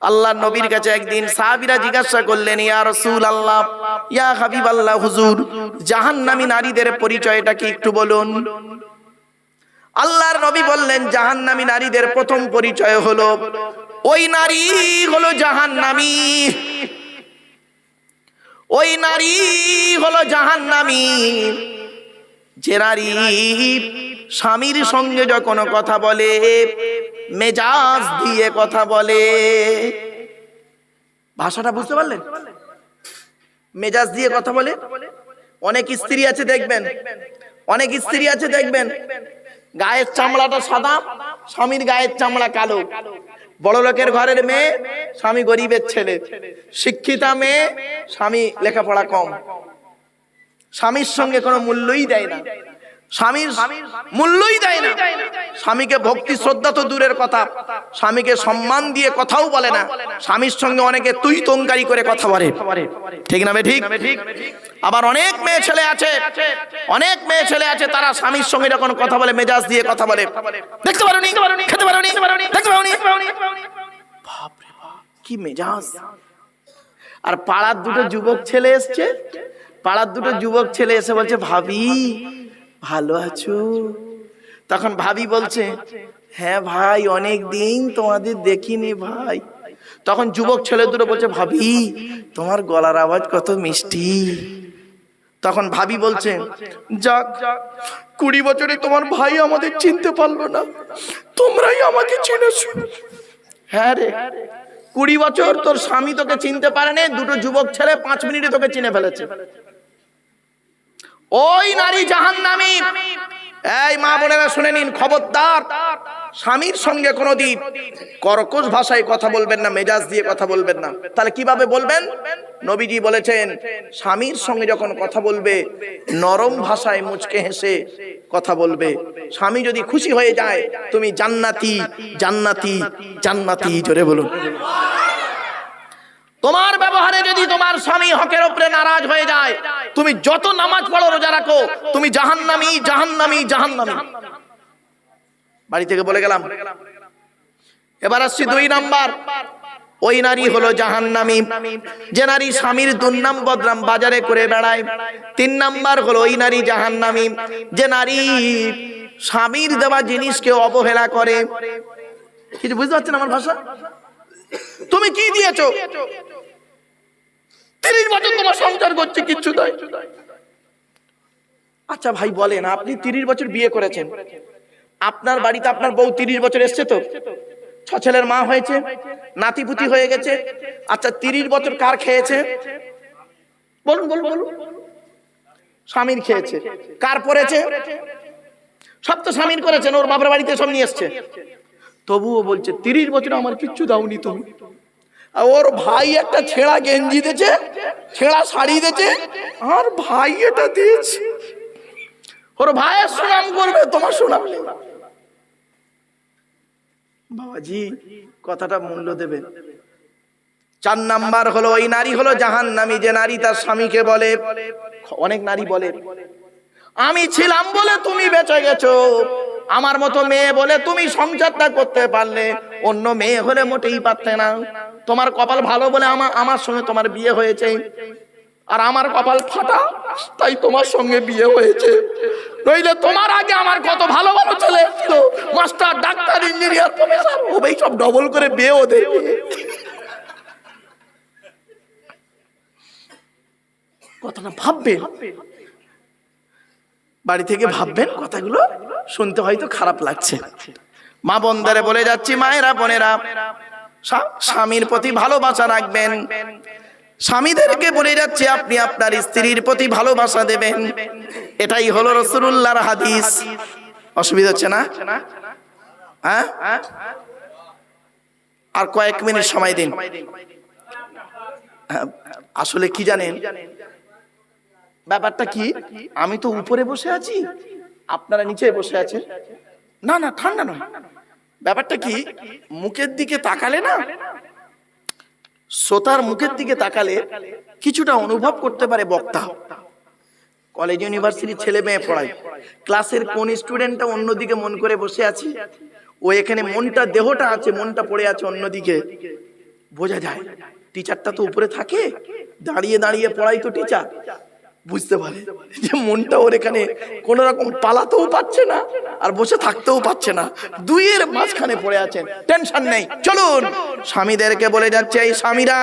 আল্লাহ নবীর কাছে একদিন সাহাবীরা জিজ্ঞাসা করলেন, ইয়া রাসূল আল্লাহ ইয়া হাবিব আল্লাহ হুজুর, জাহান্নামী নারীদের পরিচয়টা কি একটু বলুন? আল্লাহর নবী বললেন, জাহান্নামী নারীদের প্রথম পরিচয় হলো, ওই নারী হলো জাহান্নামী। ওই নারী হলো জাহান্নামী। যে নারী স্বামীর সঙ্গে যখন কথা বলে, মেজাজ দিয়ে কথা বলে। ভাষাটা বুঝতে পারলেন? মেজাজ দিয়ে কথা বলে? অনেক স্ত্রী আছে, দেখবেন। অনেক স্ত্রী আছে, দেখবেন। গায়ের চামড়াটা সাদা, স্বামীর গায়ের চামড়া কালো। বড় লোকের ঘরের মেয়ে, স্বামী গরিবের ছেলে। শিক্ষিতা মেয়ে, স্বামী লেখাপড়া কম। স্বামীর সঙ্গে কোনো মূল্যই দেয় না। স্বামীর মূল্যই দেয় না। স্বামীকে ভক্তি, শ্রদ্ধা তো দূরের কথা। স্বামীকে সম্মান দিয়ে কথাও বলে না। স্বামীর সঙ্গে অনেকে তুই তঙ্কারি করে কথা বলে। ঠিক না ঠিক? আবার অনেক মেয়ে ছেলে আছে। অনেক মেয়ে ছেলে আছে, তারা স্বামীর সঙ্গে যখন কথা বলে, মেজাজ দিয়ে কথা বলে। দেখতে পারো খেতে পারো দেখতে পারো কি মেজাজ। আর পাড়ার দুটো যুবক ছেলে এসছে। পাড়ার দুটো যুবক ছেলে এসে বলছে, ভাবি ভালো আছো? তখন ভাবি বলছে হ্যাঁ ভাই অনেক দিন তোমাদের দেখিনি ভাই। তখন যুবক ছেলে দুটো বলছে, ভাবি, তোমার গলার আওয়াজ কত মিষ্টি। তখন ভাবি বলছে, যাক, কুড়ি বছরে তোমার ভাই আমাদের চিনতে পারল না। তোমরাই আমাকে চিনেছো। হ্যাঁ রে, কুড়ি বছর তোর স্বামী তোকে চিনতে পারেনি, দুটো যুবক ছেলে পাঁচ মিনিটে তোকে চিনে ফেলেছে। ওই নারী জাহান্নামী। এই মা বোনেরা শুনে নিন, খবরদার। স্বামীর সঙ্গে কোনোদিন কর্কশ ভাষায় কথা বলবেন না, মেজাজ দিয়ে কথা বলবেন না। তাহলে কীভাবে বলবেন? নবীজি বলেছেন, স্বামীর সঙ্গে যখন কথা বলবে, নরম ভাষায় মুচকে হেসে কথা বলবে। স্বামী যদি খুশি হয়ে যায়, তুমি জান্নাতি জান্নাতি জান্নাতি, জোরে বলুন। তোমার ব্যবহারে যদি তোমার স্বামী হকের উপরে নারাজ হয়ে যায়, তুমি যত নামাজ পড়ো রোজা রাখো, তুমি জাহান্নামী জাহান্নামী জাহান্নামী। বাড়ি থেকে বলে গেলাম। এবার আসছি দুই নাম্বার। ওই নারী হলো জাহান্নামী। যে নারী স্বামীর দুর্নাম বদনাম বাজারে করে বেড়ায়। তিন নাম্বার হলো ওই নারী জাহান্নামী। যে নারী স্বামীর দেওয়া জিনিসকে অবহেলা করে। কিছু বুঝতে পারছেন আমার ভাষা? তুমি কি দিয়েছ? তিরিশ বছর তোমার সংসার করছে, কিচ্ছু নয়। আচ্ছা ভাই, বলেন, আপনি তিরিশ বছর বিয়ে করেছেন। আপনার বাড়িতে আপনার বউ তিরিশ বছর এসছে তো? ছ ছেলের মা হয়েছে, নাতিপুতি হয়ে গেছে। আচ্ছা তিরিশ বছর কার খেয়েছে? বলুন বলুন বলুন। স্বামীর খেয়েছে। কার পড়েছে? সব তো স্বামীর করেছেন, ওর বাপের বাড়িতে সব নিয়ে এসছে। তবুও বলছে, তিরিশ বছর আমার কিচ্ছু দাওনি তুমি। ওর ভাই একটা ছেঁড়া গেঞ্জি দিয়েছে, ছেঁড়া শাড়ি দিয়েছে, আর ভাই এটা দিয়েছে। ওর ভাইয়ের সুনাম করবে, তোমার সুনাম বাবাজি, কথাটা মূল্য দেবে চার নাম্বার হলো, ওই নারী হলো জাহান নামী যে নারী তার স্বামীকে বলে, অনেক নারী বলে, আমি ছিলাম বলে তুমি বেঁচে গেছো। আমার মতো মেয়ে বলে তুমি সংসারটা করতে পারলে, অন্য মেয়ে হলে মোটেই পারতে না। তোমার কপাল ভালো বলে আমার আমার সঙ্গে তোমার বিয়ে হয়েছে। আর আমার কপাল ফাটা, তাই তোমার সঙ্গে বিয়ে হয়েছে। নইলে তোমার আগে আমার কত ভালো ভালো ছেলে ছিল মাস্টার, ডাক্তার, ইঞ্জিনিয়ার, প্রফেসর, ওই সব ডবল করে বিয়েও দেয় কথাটা ভাববেন বাড়ি থেকে ভাববেন কথাগুলো শুনতে হয়তো খারাপ লাগছে। মা বন্দারে বলে যাচ্ছি মায়েরা বোনেরা স্বামীর প্রতি ভালোবাসা রাখবেন। স্বামীদেরকে বলে যাচ্ছে আপনি আপনার স্ত্রীর প্রতি ভালোবাসা দেবেন। এটাই হলো রসুল্লাহর হাদিস। অসুবিধা হচ্ছে না? হ্যাঁ? আর কয়েক মিনিট সময় দিন। হ্যাঁ, আসলে কি জানেন? ব্যাপারটা কি? আমি তো উপরে বসে আছি। আপনারা নিচে বসে আছেন। না না ঠান্ডা নয়। ব্যাপারটা কি? মুখের দিকে তাকালে না? শ্রোতার মুখের দিকে তাকালে কিছুটা অনুভব করতে পারে বক্তা। কলেজ ইউনিভার্সিটির ছেলে মেয়ে পড়ায়। ক্লাসের কোন স্টুডেন্টটা অন্যদিকে মন করে বসে আছে? ও এখানে মনটা দেহটা আছে মনটা পড়ে আছে অন্যদিকে। বোঝা যায়। টিচারটা তো উপরে থাকে। দাঁড়িয়ে দাঁড়িয়ে পড়াই তো টিচার বুঝতে পারে যে মনটা ওর এখানে কোন রকম পালাতেও পাচ্ছে না আর বসে থাকতেও পাচ্ছে না। দুইয়ের মাঝখানে পড়ে আছেন। টেনশন নেই। চলুন। স্বামীদেরকে বলে যাচ্ছে, এই স্বামীরা,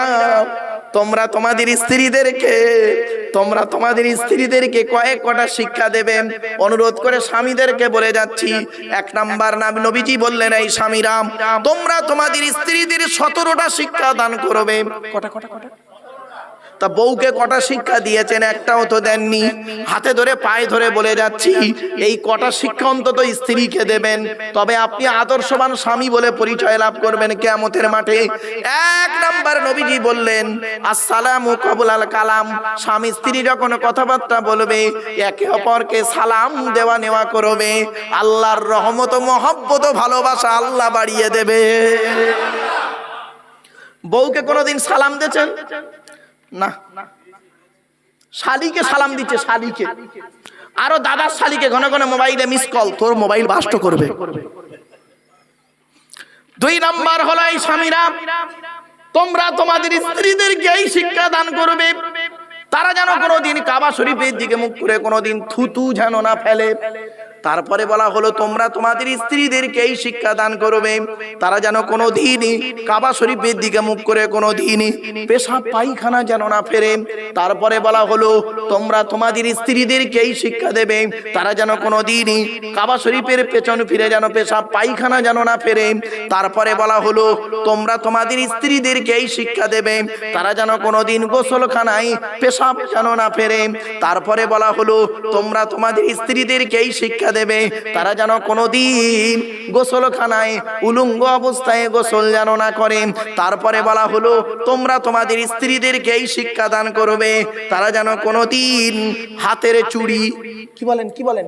তোমরা তোমাদের স্ত্রীদেরকে, তোমরা তোমাদের স্ত্রীদেরকে কয়েক কটা শিক্ষা দেবে অনুরোধ করে স্বামীদেরকে বলে যাচ্ছি, এক নাম্বার নাম নবীজি বললেন, এই স্বামীরাম তোমরা তোমাদের স্ত্রীদের সতেরোটা শিক্ষা দান করবে। কটা কটা কটা? তা বউকে কটা শিক্ষা দিয়েছেন একটাও তো দেননি। হাতে ধরে, পায়ে ধরে বলে যাচ্ছি, এই কটা শিক্ষা অন্তত স্ত্রীকে দেবেন। তবে আপনি আদর্শবান স্বামী বলে পরিচয় লাভ করবেন কেয়ামতের মাঠে। এক নাম্বার নবীজি বললেন, আসসালামু কবুল আল কালাম। স্বামী স্ত্রী যখন কথাবার্তা বলবে, একে অপরকে সালাম দেওয়া নেওয়া করবে। আল্লাহর রহমত মহব্বত ভালোবাসা আল্লাহ বাড়িয়ে দেবে। বউকে কোনোদিন সালাম দিয়েছেন? না। শালিকে সালাম দিচ্ছে, শালিকে। আরও দাদার শালিকে ঘন ঘন মোবাইলে মিস কল তোর মোবাইল বাস্ট করবে। দুই নাম্বার হলো এই স্বামীরা, তোমরা তোমাদের স্ত্রীদেরকে এই শিক্ষা দান করবে। তারা যেন কোনোদিন কাবা শরীফের দিকে মুখ করে কোনোদিন থুতু যেন না ফেলে। তারপরে বলা হলো, তোমরা তোমাদের স্ত্রীদেরকে এই শিক্ষা দান করবে। তারা যেন কোনো দিনই কাবা শরীফের দিকে মুখ করে কোনো দিনই পেশাব পায়খানা যেন না ফেরে। তারপরে বলা হলো, তোমরা তোমাদের স্ত্রীদেরকে এই শিক্ষা দেবে। তারা যেন কোনো দিনই কাবা শরীফের পেছন ফিরে যেন পেশাব পায়খানা যেন না ফেরে। তারপরে বলা হলো, তোমরা তোমাদের স্ত্রীদেরকে এই শিক্ষা দেবে। তারা যেন কোনো দিন গোসলখানায় পেশাব যেন না ফেরে। তারপরে বলা হলো, তোমরা তোমাদের স্ত্রীদেরকে এই শিক্ষা দেবে। তারা যেন কোনোদিন গোসলখানায় উলঙ্গ অবস্থায় গোসল যেন না করে। তারপরে বলা হলো, তোমরা তোমাদের স্ত্রীদেরকে এই শিক্ষা দান করবে। তারা যেন কোনোদিন হাতের চুড়ি কি বলেন কি বলেন?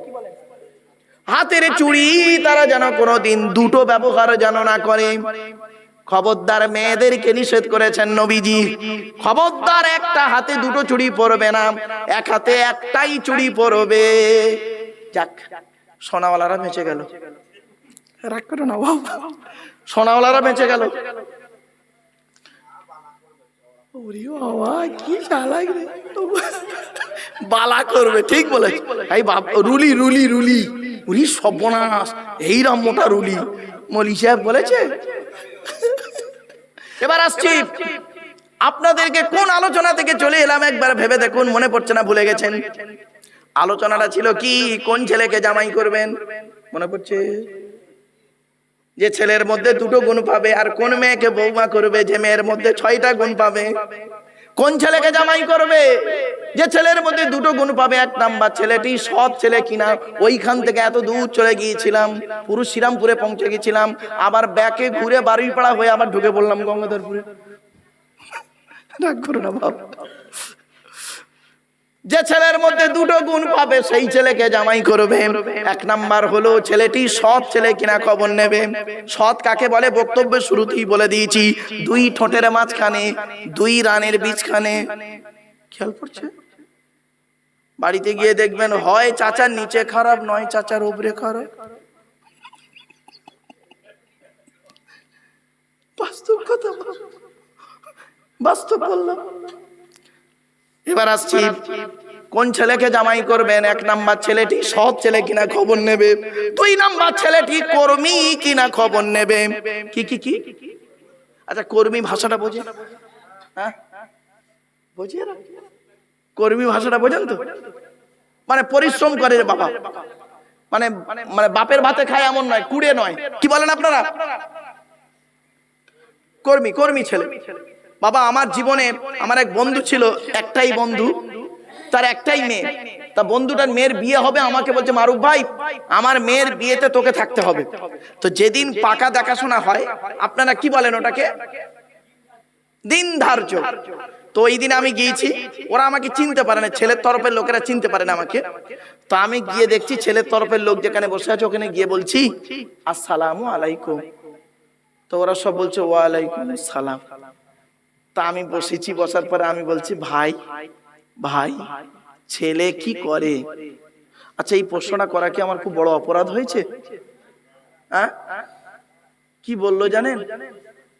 হাতের চুড়ি তারা যেন কোনোদিন দুটো ব্যবহার যেন না করে। খবরদার মেয়েদেরকে নিষেধ করেছেন নবীজি। খবরদার একটা হাতে দুটো চুড়ি পরবে না, এক হাতে একটাই চুড়ি পরবে। যাক। সোনাওয়ালারা বেঁচে গেল। রাগ করো না বাবা সোনাওয়ালারা বেঁচে গেল। ওরে বাবা কি চালাক রে। বালা করবে ঠিক বলে এই বাপ রুলি রুলি রুলি। উনি সর্বনাশ এইরম মোটা রুলি। মলি সাহেব বলেছে? এবার আসছি। আপনাদেরকে কোন আলোচনা থেকে চলে এলাম একবার ভেবে দেখুন মনে পড়ছে না ভুলে গেছেন। আলোচনাটা ছিল কি কোন ছেলেকে জামাই করবেন? মনে পড়ছে? যে ছেলের মধ্যে দুটো গুণ পাবে আর কোন মেয়েকে বৌমা করবে? যে মেয়ের মধ্যে ছয়টা গুণ পাবে? কোন ছেলেকে জামাই করবে? যে ছেলের মধ্যে দুটো গুণ পাবে এক নাম্বার ছেলেটি সৎ ছেলে কিনা ওইখান থেকে এত দূর চলে গিয়েছিলাম পুরো শ্রীরামপুরে পৌঁছে গেছিলাম আবার ব্যাকে ঘুরে বাড়ির হয়ে আবার ঢুকে পড়লাম গঙ্গাধরপুরে। রাগ করো না বাবা যে ছেলের মধ্যে দুটো গুণ পাবে, সেই ছেলেকে জামাই করবে। এক নাম্বার হলো ছেলেটি সৎ ছেলে কিনা খবর নেবে। সৎ কাকে বলে? বক্তব্যের শুরুতেই বলে দিয়েছি, দুই ঠোঁটের মাঝখানে, দুই রানের বীজখানে। খেয়াল পড়ছে? বাড়িতে গিয়ে দেখবেন, হয় চাচার নিচে খারাপ, নয় চাচার উপরে খারাপ। কথা বাস্তব বললাম। এবার আসছি। কোন ছেলেকে জামাই করবেন? এক নাম্বার ছেলেটি সৎ ছেলে কিনা খবর নেবে? দুই নাম্বার ছেলেটি কর্মী কিনা খবর নেবে? কি কি কি? আচ্ছা কর্মী ভাষাটা বোঝে। হ্যাঁ? বোঝে কর্মী ভাষাটা বোঝেন তো? মানে পরিশ্রম করে বাবা। মানে মানে বাপের ভাতে খায় এমন নয়, কুড়ে নয়। কি বলেন আপনারা? কর্মী কর্মী ছেলে। বাবা, আমার জীবনে আমার এক বন্ধু ছিল, একটাই বন্ধু। তার একটাই মেয়ে। তা বন্ধুটার মেয়ের বিয়ে হবে, আমাকে বলছে, মারুফ ভাই, আমার মেয়ের বিয়েতে তোকে থাকতে হবে। তো যেদিন পাকা দেখাশোনা হয়, আপনারা কি বলেন ওটাকে? দিন ধার্য। তো ওই দিন আমি গিয়েছি, ওরা আমাকে চিনতে পারে না, ছেলের তরফের লোকেরা চিনতে পারে না আমাকে। তো আমি গিয়ে দেখছি, ছেলের তরফের লোক যেখানে বসে আছে, ওখানে গিয়ে বলছি, আসসালামু আলাইকুম। তো ওরা সব বলছে, ওয়ালাইকুম সালাম তা আমি বসেছি, বসার পরে আমি বলছি, ভাই ভাই ছেলে কি করে? আচ্ছা এই প্রশ্নটা করা কি আমার খুব বড় অপরাধ হয়েছে? হ্যাঁ কি বলল জানেন?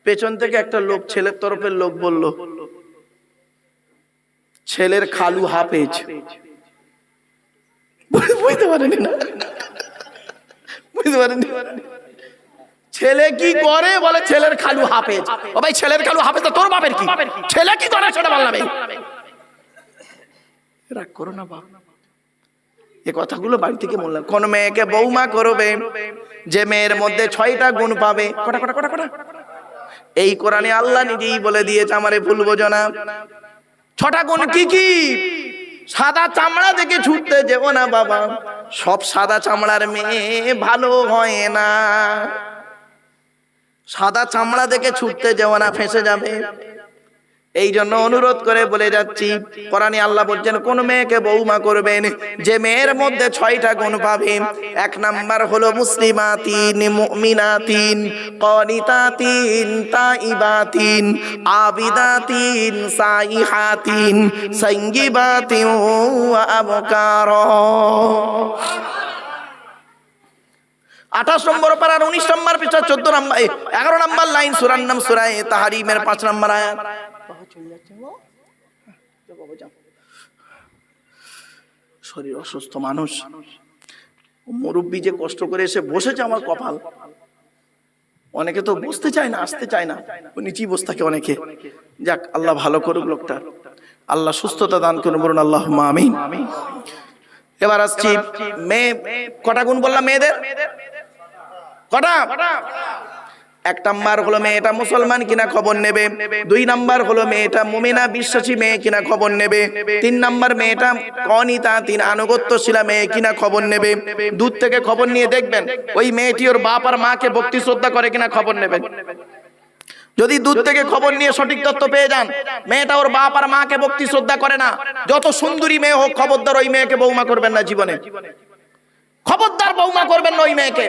পেছন থেকে একটা লোক ছেলের তরফের লোক বলল ছেলের খালু হাফেজ। বুঝতে পারেনি না? বুঝতে পারেনি ছেলে কি করে? বলে ছেলের খালু হাফেজ। ও ভাই ছেলের খালু হাফেজ তো তোর বাপের কি? ছেলে কি করে? সেটা বললাম। রাগ করো না বাপ। এ কথাগুলো বাড়ি থেকে বললাম কোন মেয়েকে বৌমা করবে যে মেয়ের মধ্যে ছয়টা গুণ পাবে। কটা কটা কটা কটা? এই কোরআনে আল্লাহ নিজেই বলে দিয়েছে আমারে ভুল বোঝো না। ছটা গুণ কি কি? সাদা চামড়া দেখে ছুটতে যেও না বাবা। সব সাদা চামড়ার মেয়ে ভালো হয় না। সাদা চামড়া দেখে ছুটতে যেও না ফেসে যাবে। এই জন্য অনুরোধ করে বলে যাচ্ছি, কোরআনে আল্লাহ বলছেন, কোন মেয়েকে বৌমা করবেন, যে মেয়ের মধ্যে ছয়টা গুণ পাবে। এক নাম্বার হলো মুসলিমাতিন, মুমিনাতিন, কনিতাতিন, তাইবাতিন, আবিদাতিন, সাইহাতিন সঙ্গীবাতিন ওয়া আবকার। আঠাশ নম্বর পারার উনিশ নম্বর পিছনে চোদ্দ নম্বর এগারো নম্বর লাইন, সুরার নাম সুরায় তাহারিমের পাঁচ নম্বর আয়াত। শরীর অসুস্থ মানুষ। মুরব্বী যে কষ্ট করে এসে বসেছে আমার কপাল অনেকে তো বসতে চায় না আসতে চায় না। নিচেই বসে থাকে অনেকে। যাক আল্লাহ ভালো করুক লোকটা। আল্লাহ সুস্থতা দান করুন বলুন আল্লাহ আমিন। এবার আসছি মেয়ে কটা গুণ বললাম মেয়েদের? কটা? এক নাম্বার হলো মেয়েটা মুসলমান কিনা খবর নেবে? দুই নাম্বার হলো মেয়েটা মুমিনা বিশ্বাসী মেয়ে কিনা খবর নেবে? তিন নাম্বার মেয়েটা কনিতা তিন আনুগত্যশীলা মেয়ে কিনা খবর নেবে? দূর থেকে খবর নিয়ে দেখবেন, ওই মেয়েটি ওর বাপ আর মাকে ভক্তি শ্রদ্ধা করে কিনা খবর নেবেন যদি দূর থেকে খবর নিয়ে সঠিক তথ্য পেয়ে যান, মেয়েটা ওর বাপ আর মাকে ভক্তি শ্রদ্ধা করে না। যত সুন্দরী মেয়ে হোক, খবরদার ওই মেয়েকে বৌমা করবেন না জীবনে। খবরদার বৌমা করবেন ওই মেয়েকে।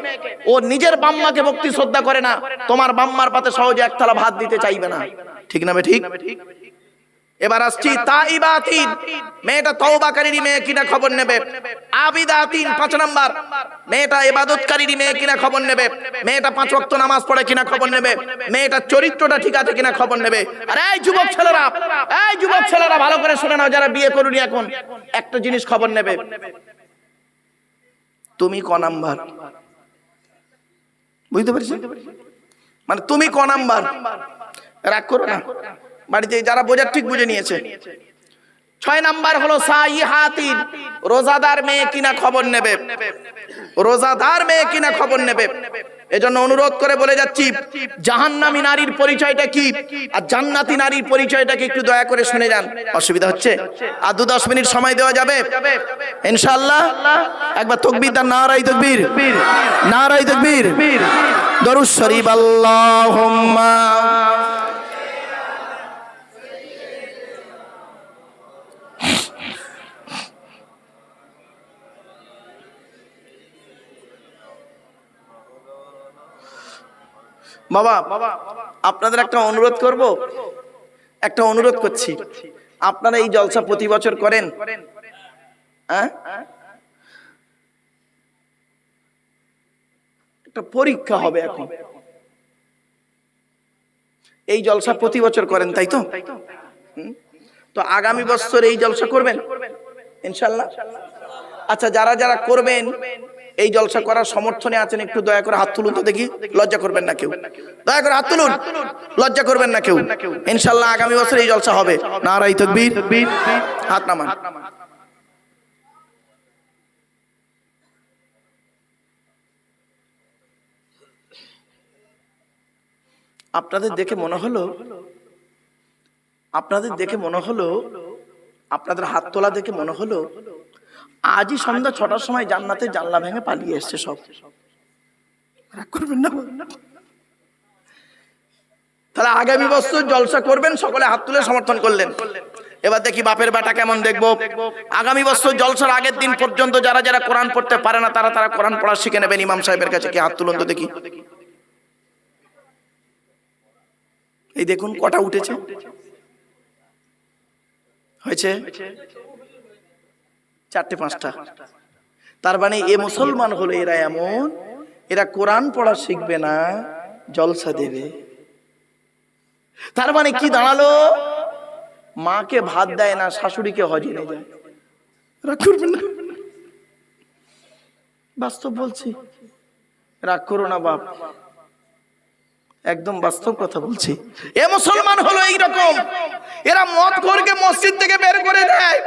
ও নিজের বাম্মাকে ভক্তি শ্রদ্ধা করে না। তোমার বাম্মার পাতে সহজে একতলা ভাত দিতে চাইবে না। ঠিক না ঠিক? এবার আসছি তাই তাইবাতিন। মেয়েটা তওবাকারীর মেয়ে কিনা খবর নেবে। আবিদাতিন, পাঁচ নাম্বার। মেয়েটা ইবাদতকারীর মেয়ে কিনা খবর নেবে। মেয়েটা পাঁচ ওয়াক্ত নামাজ পড়ে কিনা খবর নেবে। মেয়েটার চরিত্রটা ঠিক আছে কিনা খবর নেবে। আর এই যুবক ছেলেরা, এই যুবক ছেলেরা ভালো করে শুনে নাও যারা বিয়ে করুনি এখন। একটা জিনিস খবর নেবে। তুমি ক নাম্বার? বুঝতে পারছি? মানে তুমি ক নাম্বার? রাগ করো না। বাড়িতে যারা বোঝার ঠিক বুঝে নিয়েছে। ছয় নাম্বার হলো রোজাদার মেয়ে কিনা খবর নেবে। রোজাদার মেয়ে কিনা খবর নেবে। এজন্য অনুরোধ করে বলে যাচ্ছি জাহান্নামী নারীর পরিচয়টা কি? আর জান্নাতি নারীর পরিচয়টা কি একটু দয়া করে শুনে যান। অসুবিধা হচ্ছে? আর দু দশ মিনিট সময় দেওয়া যাবে? ইনশাল্লাহ একবার তকবির দান নারাই তকবীর। নারাই তকবীর। দরুদ শরীফ আল্লাহুম্মা। বাবা, আপনাদের একটা অনুরোধ করব। একটা অনুরোধ করছি। আপনারা এই জলসা প্রতি বছর করেন। হ্যাঁ? একটা পরীক্ষা হবে এখন। এই জলসা প্রতি বছর করেন, তাই তো? তো আগামী বছর এই জলসা করবেন? ইনশাল্লাহ। আচ্ছা যারা যারা করবেন এই জলসা করার সমর্থনে আছেন, একটু দয়া করে হাত তুলুন তো দেখি। লজ্জা করবেন না কেউ। দয়া করে হাত তুলুন। লজ্জা করবেন না কেউ। ইনশাল্লাহ আগামী বছর এই জলসা হবে। নারাই তকবীর। হাত নামান। আপনাদের দেখে মনে হলো, আপনাদের দেখে মনে হলো, আপনাদের হাত তোলা দেখে মনে হলো আজই সন্ধ্যা ছটার সময় জান্নাতে জানলা ভেঙে পালিয়ে এসছে সব। করবেন না? তাহলে আগামী বছর জলসা করবেন, সকলে হাত তুলে সমর্থন করলেন। এবার দেখি বাপের বেটা কেমন দেখব। আগামী বছর জলসার আগের দিন পর্যন্ত যারা যারা কোরআন পড়তে পারে না, তারা তারা কোরআন পড়া শিখে নেবেন, ইমাম সাহেবের কাছে কি হাত তুলুন তো দেখি। এই দেখুন কটা উঠেছে। হয়েছে? চারটে, পাঁচটা। তার মানে এ মুসলমান হলো এরা এমন, এরা কোরআন পড়া শিখবে না, জলসা দেবে। তার মানে কি দাঁড়াল? মাকে ভাত দেয় না, শাশুড়িকে হজে নিয়ে যায়। বাস্তব বলছি, রাগ করো না বাপ। একদম বাস্তব কথা বলছি। এ মুসলমান হলো এইরকম। এরা মদ করকে মসজিদ থেকে বের করে দেয়।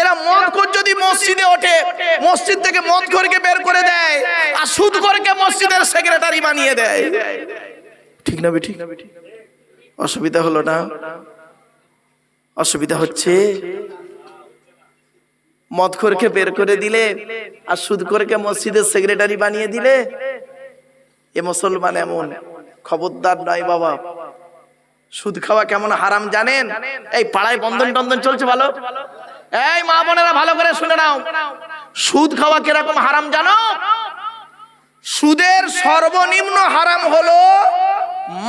এরা মদ কর যদি মসজিদে ওঠে, মসজিদ থেকে মদ করকে বের করে দেয় আর সুদ করকে মসজিদের সেক্রেটারি বানিয়ে দেয়। ঠিক না ঠিক অসুবিধা হলো না? অসুবিধা হচ্ছে মদখোরকে বের করে দিলে আর সুদখোরকে মসজিদের সেক্রেটারি বানিয়ে দিলে এ মুসলমান এমন। খবরদার নয় বাবা। সুদ খাওয়া কেমন হারাম জানেন? এই পাড়ায় বন্ধন টন্ধন চলছে ভালো? এই মা বোনেরা ভালো করে শুনে নাও। সুদ খাওয়া কীরকম হারাম জানো? সুদের সর্বনিম্ন হারাম হলো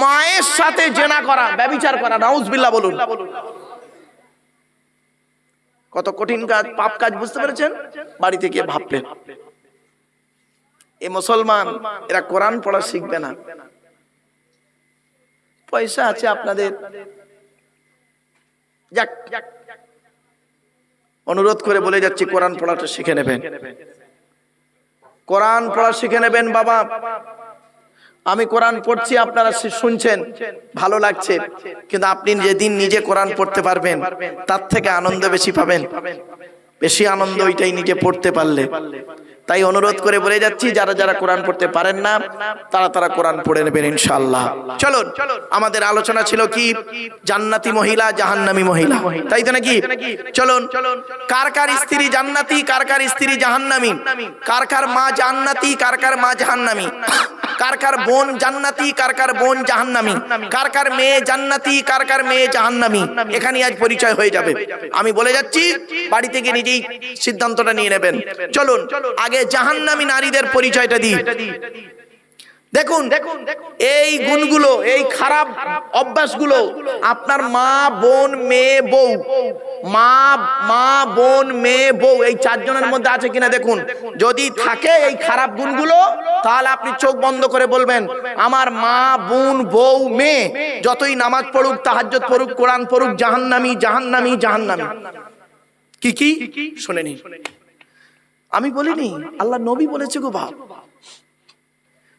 মায়ের সাথে জেনা করা, ব্যবিচার করা, নাউজবিল্লাহ বলুন। কত কঠিন কাজ, পাপ কাজ, বুঝতে পেরেছেন? বাড়িতে গিয়ে ভাববেন এ মুসলমান, এরা কোরআন পড়া শিখবে না। পয়সা আছে আপনাদের। যাক। অনুরোধ করে বলে যাচ্ছি কোরআন পড়াটা শিখে নেবেন। কোরআন পড়া শিখে নেবেন বাবা। আমি কোরআন পড়ছি আপনারা শুনছেন। ভালো লাগছে। কিন্তু আপনি যেদিন নিজে কোরআন পড়তে পারবেন তার থেকে আনন্দ বেশি পাবেন। বেশি আনন্দ ওইটাই নিজে পড়তে পারলে। তাই অনুরোধ করে বলে যাচ্ছি, যারা যারা কোরআন পড়তে পারেন না, তারা তারা কোরআন পড়ে নেবেন ইনশাআল্লাহ। চলুন, আমাদের আলোচনা ছিল কি? জান্নাতি মহিলা, জাহান্নামী মহিলা। তাই তো নাকি? চলুন, কার কার স্ত্রী জান্নাতি, কার কার স্ত্রী জাহান্নামী? কার কার মা জান্নাতি, কার কার মা জাহান্নামী? কার কার বোন জান্নাতি, কার কার বোন জাহান্নামী? কার কার মেয়ে জান্নাতি, কার কার মেয়ে জাহান্নামী? এখানে আজ পরিচয় হয়ে যাবে। আমি বলে যাচ্ছি বাড়ি থেকে নিজেই সিদ্ধান্তটা নিয়ে নেবেন। চলুন, আগে জাহান্নামী নারীদের পরিচয়টা দিই। দেখুন এই গুণগুলো এই খারাপ অভ্যাসগুলো আপনার মা বোন মেয়ে বউ মা মা বোন মেয়ে বউ এই চারজনের মধ্যে আছে কিনা দেখুন। যদি থাকে এই খারাপ গুণগুলো তাহলে আপনি চোখ বন্ধ করে বলবেন আমার মা বোন বউ মেয়ে যতই নামাজ পড়ুক তাহাজ্জত পড়ুক কোরআন পড়ুক জাহান্নামি জাহান্নামি জাহান্নামি। কি কি? শুনে নিন। আমি বলিনি আল্লাহ নবী বলেছে গো ভাব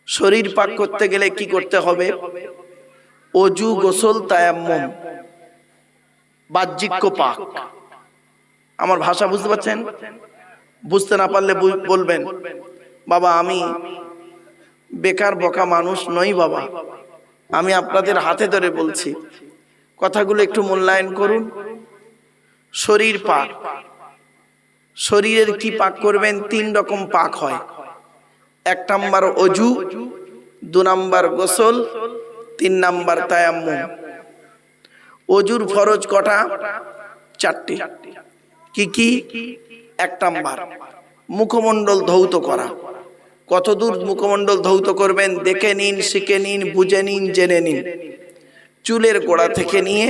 শরীর পাক করতে গেলে কি করতে হবে? অজু গোসল তায়াম্মম। বাহ্যিক পাক। আমার ভাষা বুঝতে পারছেন? বুঝতে না পারলে বলবেন বাবা আমি বেকার বকা মানুষ নই বাবা। আমি আপনাদের হাতে ধরে বলছি। কথাগুলো একটু মূল্যায়ন করুন। শরীর পাক। শরীরের কি পাক করবেন? তিন রকম পাক হয়। এক নাম্বার অজু দু নাম্বার গোসল তিন নাম্বার তায়াম্মুম। অজুর ফরজ কটা? চারটি। কি কি? এক নাম্বার। মুখমণ্ডল ধৌত করা। কতদূর মুখমণ্ডল ধৌত করবেন? দেখে নিন শিখে নিন বুঝে নিন জেনে নিন। চুলের গোড়া থেকে নিয়ে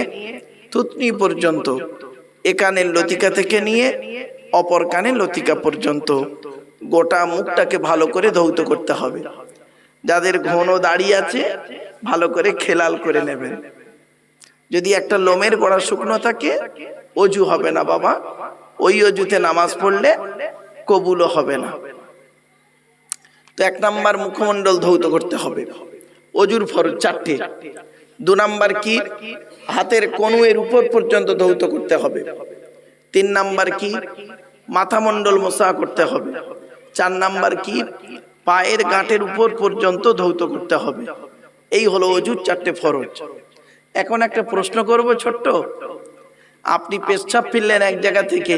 থুতনি পর্যন্ত। একানের লতিকা থেকে নিয়ে অপর কানের লতিকা পর্যন্ত গোটা মুখটাকে ভালো করে ধৌত করতে হবে। যাদের ঘন দাড়ি আছে, ভালো করে খেলাল করে নেবেন। যদি একটা লোমের গোড়া শুকনো থাকে, অজু হবে না বাবা। ওই অজুতে নামাজ পড়লে কবুলও হবে না। তো এক নাম্বার মুখমণ্ডল ধৌত করতে হবে। অজুর ফরজ চারটে। দু নাম্বার কি? হাতের কনুয়ের উপর পর্যন্ত ধৌত করতে হবে। তিন নাম্বার কি? মাথা মণ্ডল মোসা করতে হবে। চার নাম্বার কি? পায়ের গাঁটের উপর পর্যন্ত ধৌত করতে হবে। এই হলো অজুর চারটে ফরজ। এখন একটা প্রশ্ন করব ছোট্ট। আপনি পেশাব ফিরলেন এক জায়গা থেকে,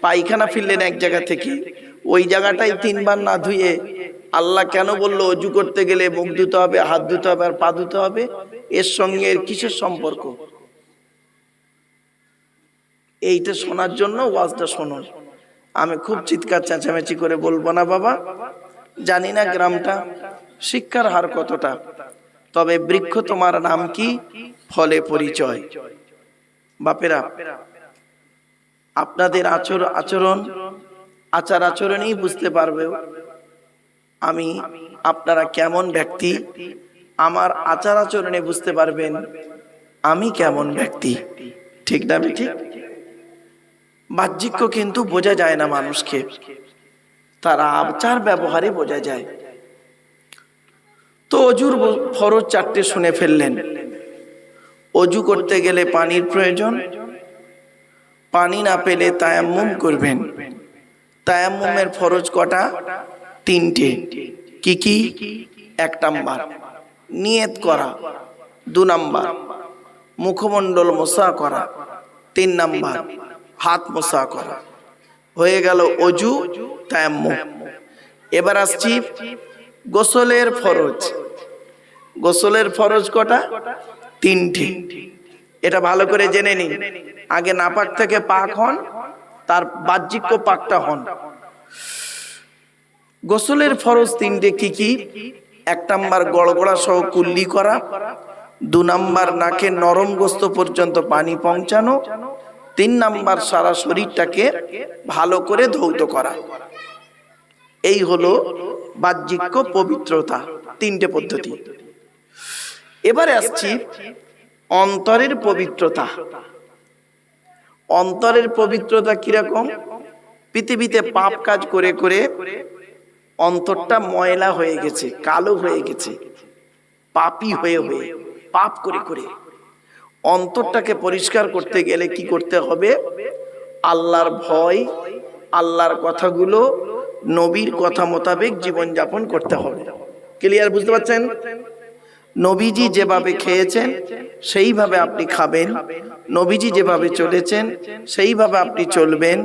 পায়খানা ফিরলেন এক জায়গা থেকে। ওই জায়গাটাই তিনবার না ধুয়ে আল্লাহ কেন বলল অজু করতে গেলে মুখ ধুতে হবে, হাত ধুতে হবে আর পা ধুতে হবে? এর সঙ্গে এর কিসের সম্পর্ক? এইটা শোনার জন্য ওয়াজটা শোনো। আমি খুব চিৎকার চেঁচামেচি করে বলব না বাবা। জানি না গ্রামটা, শিক্ষার হার কতটা, তবে বৃক্ষ তোমার নাম কি? ফলে পরিচয়। বাপেরা, আপনাদের আচর, আচরণ, আচার আচরণই বুঝতে পারবে। আমি, আপনারা কেমন ব্যক্তি? আমার আচার আচরণে বুঝতে পারবেন আমি কেমন ব্যক্তি। ঠিক না ঠিক? বাহ্যিক কিন্তু বোঝা যায় না মানুষকে। তার আচার ব্যবহারে বোঝা যায়। তো অজুর ফরজ চারটে শুনে ফেললেন। অজু করতে গেলে পানির প্রয়োজন। পানি না পেলে তায়াম্মুম করবেন। তায়াম্মুমের ফরজ কটা? তিনটে। কি কি? এক নাম্বার। নিয়ত করা। দু নাম্বার, মুখমণ্ডল মোসা করা। তিন নাম্বার, হাত মোসা করা। হয়ে গেল অজু তায়াম্মুম এবার আসছি গোসলের ফরজ। গোসলের ফরজ কটা? তিনটি। এটা ভালো করে জেনে নিন। আগে নাপাক থেকে পাক হন, তার বাহ্যিক পাকটা হন। গোসলের ফরজ তিনটে কি কি? এক নাম্বার গড়গড়া সহ কুল্লি করা, দু নাম্বার নাকে নরম গোস্ত পর্যন্ত পানি পৌঁছানো, তিন নাম্বার সারা শরীরটাকে ভালো করে ধৌত করা। এই হলো বাহ্যিক পবিত্রতা, তিনটে পদ্ধতি। এবারে আসছি অন্তরের পবিত্রতা। অন্তরের পবিত্রতা কীরকম? পৃথিবীতে পাপ কাজ করে করে অন্তরটা ময়লা হয়ে গেছে, কালো হয়ে গেছে, পাপি হয়ে হয়ে, পাপ করে করে। অন্তরটাকে পরিষ্কার করতে গেলে কি করতে হবে? আল্লাহর ভয়, আল্লাহর কথাগুলো নবীর কথা মোতাবেক জীবনযাপন করতে হবে। ক্লিয়ার বুঝতে পারছেন? নবীজি যেভাবে খেয়েছেন, সেইভাবে আপনি খাবেন। নবীজি যেভাবে চলেছেন, সেইভাবে আপনি চলবেন।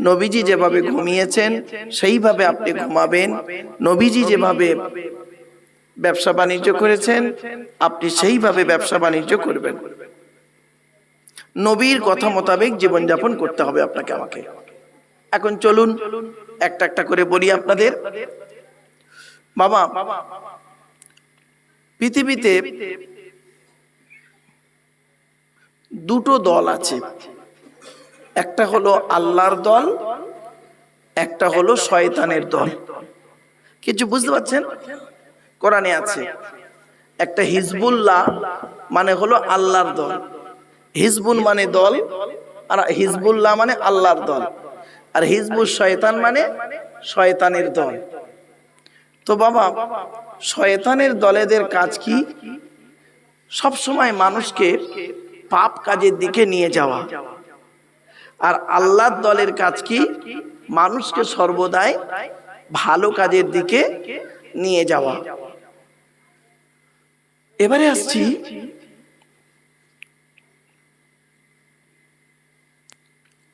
নবীজি যেভাবে ঘুমিয়েছেন, সেইভাবে আপনি ঘুমাবেন। নবীজি যেভাবে ব্যবসা বাণিজ্য করেছেন, আপনি সেইভাবে ব্যবসা বাণিজ্য করবেন। নবীর কথা মোতাবেক জীবনযাপন করতে হবে আপনাকে, আমাকে। এখন চলুন, একটা একটা করে বলি আপনাদের। বাবা পৃথিবীতে দুটো দল আছে। একটা হলো আল্লাহর দল, একটা হলো শয়তানের দল। কিছু বুঝতে পারছেন? কোরআনে আছে, একটা হিজবুল্লাহ মানে হলো আল্লাহর দল। হিজবুল মানে দল, আর হিজবুল্লাহ মানে আল্লাহর দল। আর হিজবুল শয়তান মানে শয়তানের দল। তো বাবা শয়তানের দলেদের কাজ কি? সব সময় মানুষকে পাপ কাজের দিকে নিয়ে যাওয়া। আর আল্লাহর দলের কাজ কি? মানুষকে সর্বদাই ভালো কাজের দিকে নিয়ে যাওয়া। এবারে আসছি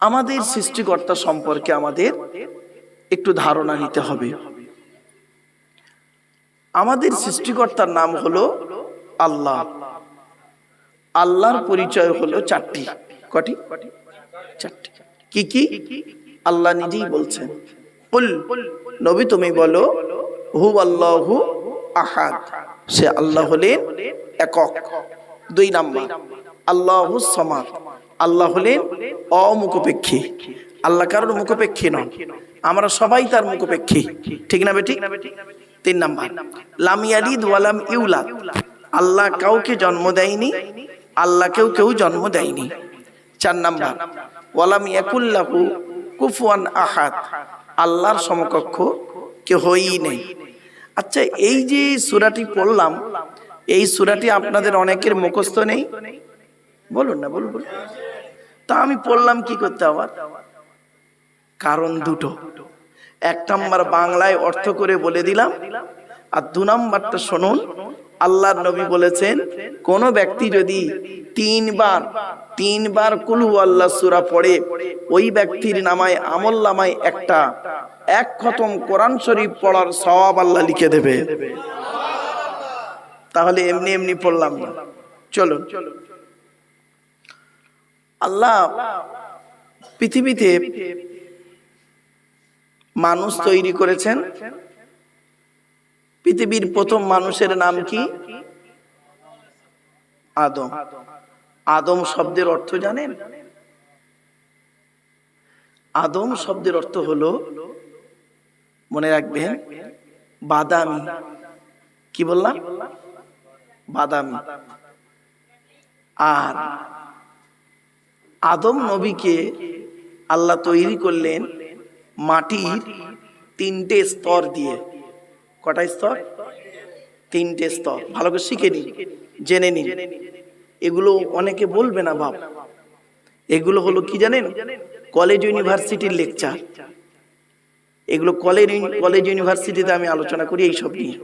আমাদের সৃষ্টিকর্তা সম্পর্কে আমাদের একটু ধারণা নিতে হবে। আমাদের সৃষ্টিকর্তার নাম হলো আল্লাহ। আল্লাহর পরিচয় হলো চারটি। কটি? চারটি। কি কি? আল্লাহ নিজেই বলছেন। নবী তুমি বলো হু আল্লাহু আহাদ। সে আল্লাহ হলেন একক, দুই নাম্বার। আল্লাহু সমাদ। আল্লাহ হলেন অমুখপেক্ষী। আল্লাহ কারোর মুখপেক্ষী নন। আমরা সবাই তার মুখপেক্ষী। ঠিক না বেঠিক? তিন নাম্বার, লাম ইয়ালিদ ওয়ালাম ইউলাদ। আল্লাহ কাউকে জন্ম দেয়নি আল্লাহ কেউ কেউ জন্ম দেয়নি। চার নাম্বার ওয়ালাম ইয়াকুল্লাহু কুফুয়ান আহাদ। আল্লাহর সমকক্ষ কেহই নেই। আচ্ছা এই যে সূরাটি পড়লাম, এই সূরাটি আপনাদের অনেকের মুখস্থ নেই? বলুন না, বলুন বলুন। তা আমি পড়লাম কি করতে আবার? কারণ দুটো। এক নম্বর বাংলায় অর্থ করে বলে দিলাম। আর দু নাম্বারটা শুনুন, আল্লাহর নবী বলেছেন, কোন ব্যক্তি যদি তিনবার তিনবার কুলু আল্লাহ সুরা পড়ে, ওই ব্যক্তির নামায়, আমল নামায় একটা, এক খতম কোরআন শরীফ পড়ার সওয়াব আল্লাহ লিখে দেবে। তাহলে এমনি এমনি পড়লাম না। চলুন। আল্লাহ পৃথিবীতে মানুষ তৈরি করেছেন? পৃথিবীর প্রথম মানুষের নাম কি? আদম। আদম শব্দের অর্থ জানেন? আদম শব্দের অর্থ হলো, মনে রাখবেন, বাদামি। কি বললাম? বাদামি। আর আদম নবীকে আল্লাহ তৈরি করলেন মাটির তিনটে স্তর দিয়ে। কটা স্তর? তিনটে স্তর। ভালো করে শিখে নিন, জেনে নিন। এগুলো অনেকে বলবে না বাপ। এগুলো হলো কি জানেন? কলেজ ইউনিভার্সিটির লেকচার। এগুলো কলেজ কলেজ ইউনিভার্সিটিতে আমি আলোচনা করি এইসব নিয়ে।